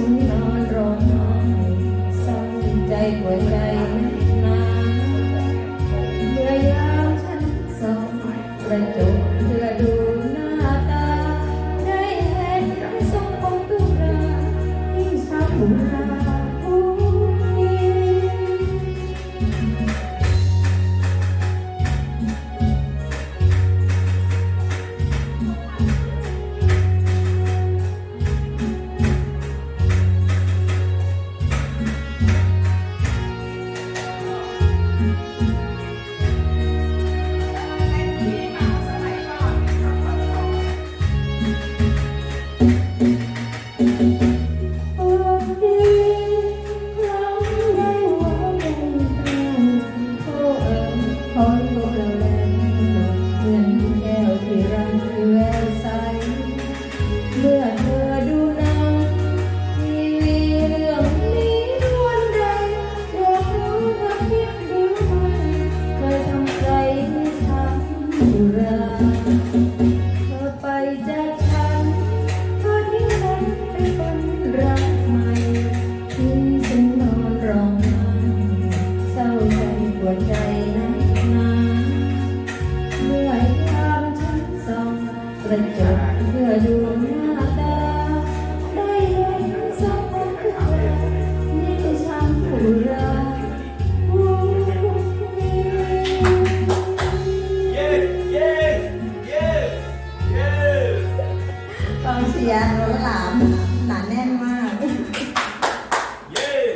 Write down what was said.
ฉันนอนร้องไห้ซ้ำใจหัวใจ เชียร์ล้นหลามหนาแน่น